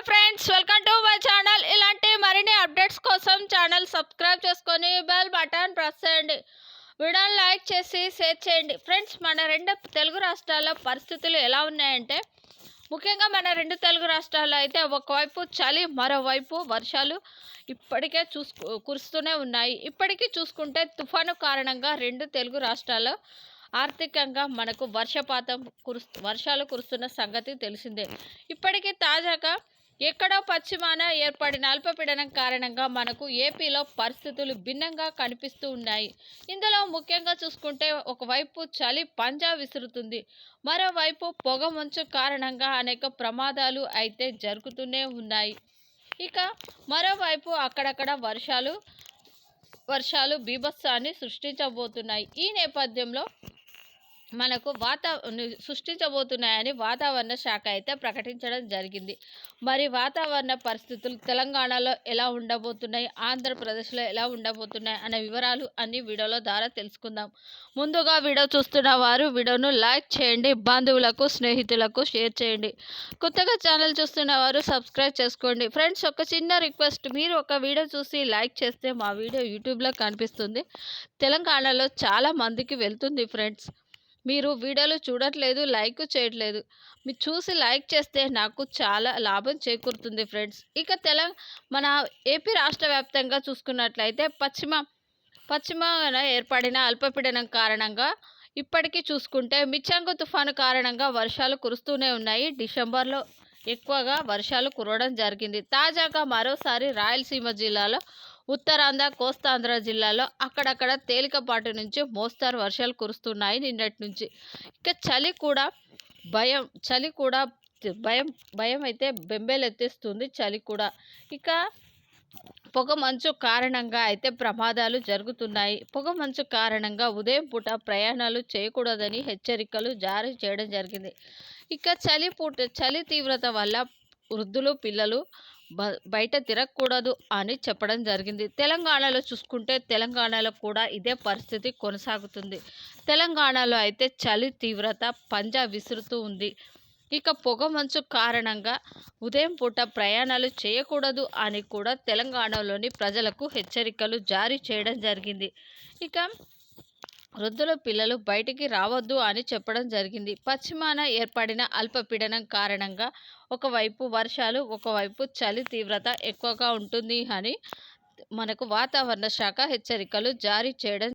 Hi friends welcome to my channel. ఇలాంటి మరిన్ని updates కోసం ఛానల్ సబ్స్క్రైబ్ చేసుకొని బెల్ బటన్ ప్రెస్ చేయండి. వీడియోని లైక్ చేసి షేర్ చేయండి. ఫ్రెండ్స్ మన రెండు తెలుగు రాష్ట్రాల్లో పరిస్థితులు ఎలా ఉన్నాయంటే ముఖ్యంగా మన రెండు తెలుగు రాష్ట్రాల్లో అయితే ఒకవైపు చలి మరోవైపు వర్షాలు ఇప్పటికే చూసు కురుస్తూనే ఉన్నాయి. ఇప్పటికీ చూసుకుంటే తుఫాను కారణంగా రెండు తెలుగు రాష్ట్రాల్లో ఆర్థికంగా మనకు వర్షపాతం కురు వర్షాలు కురుస్తున్న సంగతి తెలిసిందే. ఇప్పటికీ తాజాగా ఎక్కడో పశ్చిమాన ఏర్పడిన అల్పపీడనం కారణంగా మనకు ఏపీలో పరిస్థితులు భిన్నంగా కనిపిస్తూ ఉన్నాయి. ఇందులో ముఖ్యంగా చూసుకుంటే ఒకవైపు చలి పంజా విసురుతుంది. మరోవైపు పొగ మంచు కారణంగా అనేక ప్రమాదాలు అయితే జరుగుతూనే ఉన్నాయి. ఇక మరోవైపు అక్కడక్కడ వర్షాలు వర్షాలు బీభత్సాన్ని సృష్టించబోతున్నాయి. ఈ నేపథ్యంలో మనకు వాత సృష్టించబోతున్నాయని వాతావరణ శాఖ అయితే ప్రకటించడం జరిగింది. మరి వాతావరణ పరిస్థితులు తెలంగాణలో ఎలా ఉండబోతున్నాయి? ఆంధ్రప్రదేశ్లో ఎలా ఉండబోతున్నాయి? అనే వివరాలు అన్ని వీడియోల ద్వారా తెలుసుకుందాం. ముందుగా వీడియో చూస్తున్న వారు వీడియోను లైక్ చేయండి బంధువులకు స్నేహితులకు షేర్ చేయండి. కొత్తగా ఛానల్ చూస్తున్న వారు సబ్స్క్రైబ్ చేసుకోండి. ఫ్రెండ్స్ ఒక చిన్న రిక్వెస్ట్. మీరు ఒక వీడియో చూసి లైక్ చేస్తే మా వీడియో యూట్యూబ్లో కనిపిస్తుంది. తెలంగాణలో చాలా మందికి వెళ్తుంది ఫ్రెండ్స్. మీరు వీడియోలు చూడట్లేదు లైక్ చేయట్లేదు. మీరు చూసి లైక్ చేస్తే నాకు చాలా లాభం చేకూరుతుంది ఫ్రెండ్స్. ఇక తెలంగాణ మన ఏపీ రాష్ట్ర వ్యాప్తంగా చూసుకున్నట్లయితే పశ్చిమ పశ్చిమాన ఏర్పడిన అల్పపీడనం కారణంగా ఇప్పటికీ చూసుకుంటే మిచ్చంగు తుఫాను కారణంగా వర్షాలు కురుస్తూనే ఉన్నాయి. డిసెంబర్లో ఎక్కువగా వర్షాలు కురవడం జరిగింది. తాజాగా మరోసారి రాయలసీమ జిల్లాలో ఉత్తరాంధ్ర కోస్తాంధ్ర జిల్లాలో అక్కడక్కడ తేలికపాటి నుంచి మోస్తారు వర్షాలు కురుస్తున్నాయి నిన్నటి నుంచి. ఇక చలి కూడా భయం చలి కూడా భయం భయం అయితే బెంబేలెత్తేస్తుంది చలి కూడా. ఇక పొగ మంచు కారణంగా అయితే ప్రమాదాలు జరుగుతున్నాయి. పొగ మంచు కారణంగా ఉదయం పూట ప్రయాణాలు చేయకూడదని హెచ్చరికలు జారీ చేయడం జరిగింది. ఇక చలి పూట చలి తీవ్రత వల్ల వృద్ధులు పిల్లలు బయట తిరగకూడదు అని చెప్పడం జరిగింది. తెలంగాణలో చూసుకుంటే తెలంగాణలో కూడా ఇదే పరిస్థితి కొనసాగుతుంది. తెలంగాణలో అయితే చలి తీవ్రత పంజా విసురుతూ ఉంది. ఇక పొగమంచు కారణంగా ఉదయం పూట ప్రయాణాలు చేయకూడదు అని కూడా తెలంగాణలోని ప్రజలకు హెచ్చరికలు జారీ చేయడం జరిగింది. ఇక వృద్ధుల పిల్లలు బయటికి రావద్దు అని చెప్పడం జరిగింది. పశ్చిమాన ఏర్పడిన అల్పపీడనం కారణంగా ఒకవైపు వర్షాలు ఒకవైపు చలి తీవ్రత ఎక్కువగా ఉంటుంది అని మనకు వాతావరణ శాఖ హెచ్చరికలు జారీ చేయడం